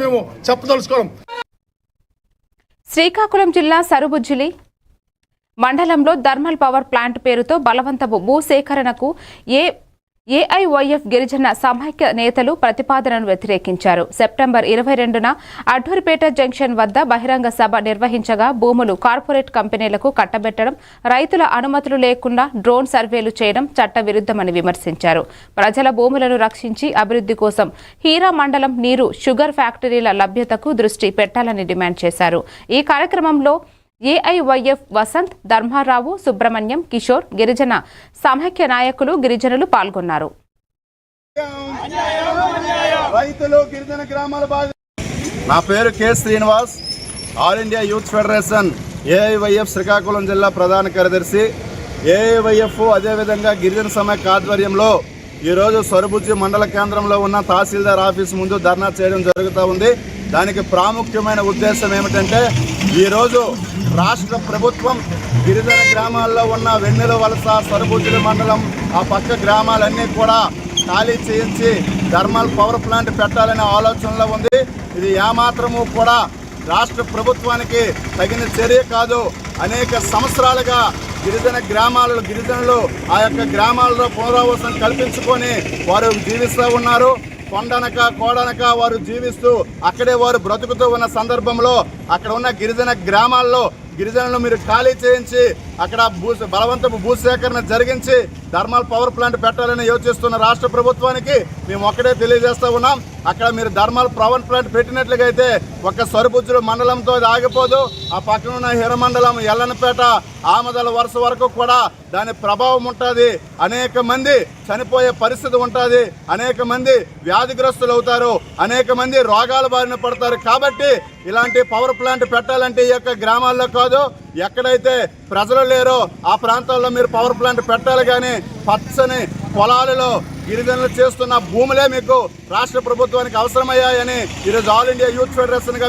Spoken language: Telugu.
మేము చెప్పదలుచుకోవడం. శ్రీకాకుళం జిల్లా సరుబుజ్జిలి మండలంలో థర్మల్ పవర్ ప్లాంట్ పేరుతో బలవంతపు భూసేకరణకు ఏ ఏఐవైఎఫ్ గిరిజన సమైక్య నేతలు ప్రతిపాదనను వ్యతిరేకించారు. సెప్టెంబర్ ఇరవై రెండున అడ్డూరిపేట జంక్షన్ వద్ద బహిరంగ సభ నిర్వహించగా భూములు కార్పొరేట్ కంపెనీలకు కట్టబెట్టడం రైతుల అనుమతులు లేకుండా డ్రోన్ సర్వేలు చేయడం చట్టవిరుద్ధమని విమర్శించారు. ప్రజల భూములను రక్షించి అభివృద్ధి కోసం హీరా మండలం నీరు షుగర్ ఫ్యాక్టరీల లభ్యతకు దృష్టి పెట్టాలని డిమాండ్ చేశారు. ఈ కార్యక్రమంలో ఏఐవైఎఫ్ వసంత్ ధర్మారావు సుబ్రహ్మణ్యం కిషోర్ గిరిజన సమాఖ్య నాయకులు గిరిజనులు పాల్గొన్నారు. నా పేరు K Srinivas. All India youth federation AIYF Srikakulam జిల్లా ప్రధాన కార్యదర్శి. ఏఐవైఎఫ్ అదేవిధంగా గిరిజన సమాఖ్య ఆధ్వర్యంలో ఈరోజు సొరబుజ్జి మండల కేంద్రంలో ఉన్న తహసీల్దార్ ఆఫీస్ ముందు ధర్నా చేయడం జరుగుతూ ఉంది. దానికి ప్రాముఖ్యమైన ఉద్దేశం ఏమిటంటే ఈరోజు రాష్ట్ర ప్రభుత్వం గిరిజన గ్రామాల్లో ఉన్న వెన్నెల వలస సొరబుజ్జిలి మండలం ఆ పక్క గ్రామాలన్నీ కూడా ఖాళీ చేయించి థర్మల్ పవర్ ప్లాంట్ పెట్టాలనే ఆలోచనలో ఉంది. ఇది ఏమాత్రము కూడా రాష్ట్ర ప్రభుత్వానికి తగిన చర్య కాదు. అనేక సంవత్సరాలుగా గిరిజన గ్రామాలలో గిరిజనులు ఆ యొక్క గ్రామాలలో పునరావాసం కల్పించుకొని వారు జీవిస్తూ ఉన్నారు. కొండనక కోడనక వారు జీవిస్తూ అక్కడే వారు బ్రతుకుతూ ఉన్న సందర్భంలో అక్కడ ఉన్న గిరిజన గ్రామాల్లో గిరిజనులు మీరు ఖాళీ చేయించి అక్కడ భూ బలవంతపు భూసేకరణ జరిగించి ధర్మల్ పవర్ ప్లాంట్ పెట్టాలని యోచిస్తున్న రాష్ట్ర ప్రభుత్వానికి మేము ఒక్కడే తెలియజేస్తూ ఉన్నాం. అక్కడ మీరు థర్మల్ పవర్ ప్లాంట్ పెట్టినట్లుగా అయితే ఒక సరుబుజ్జుల మండలంతో అది ఆగిపోదు. ఆ పక్కన ఉన్న హిరమండలం ఎల్లనపేట ఆమదల వరుస వరకు కూడా దాని ప్రభావం ఉంటుంది. అనేక మంది చనిపోయే పరిస్థితి ఉంటుంది. అనేక మంది వ్యాధిగ్రస్తులు అవుతారు అనేక మంది రోగాల బారిన పడతారు. కాబట్టి ఇలాంటి పవర్ ప్లాంట్ పెట్టాలంటే ఈ యొక్క గ్రామాల్లో కాదు. ఎక్కడైతే ప్రజలు లేరో ఆ ప్రాంతాల్లో మీరు పవర్ ప్లాంట్ పెట్టాలి కానీ పచ్చని పొలాలలో గిరిజనులు చేస్తున్న భూములే మీకు రాష్ట్ర ప్రభుత్వానికి అవసరమయ్యాయని ఈరోజు ఆల్ ఇండియా యూత్ ఫెడరేషన్గా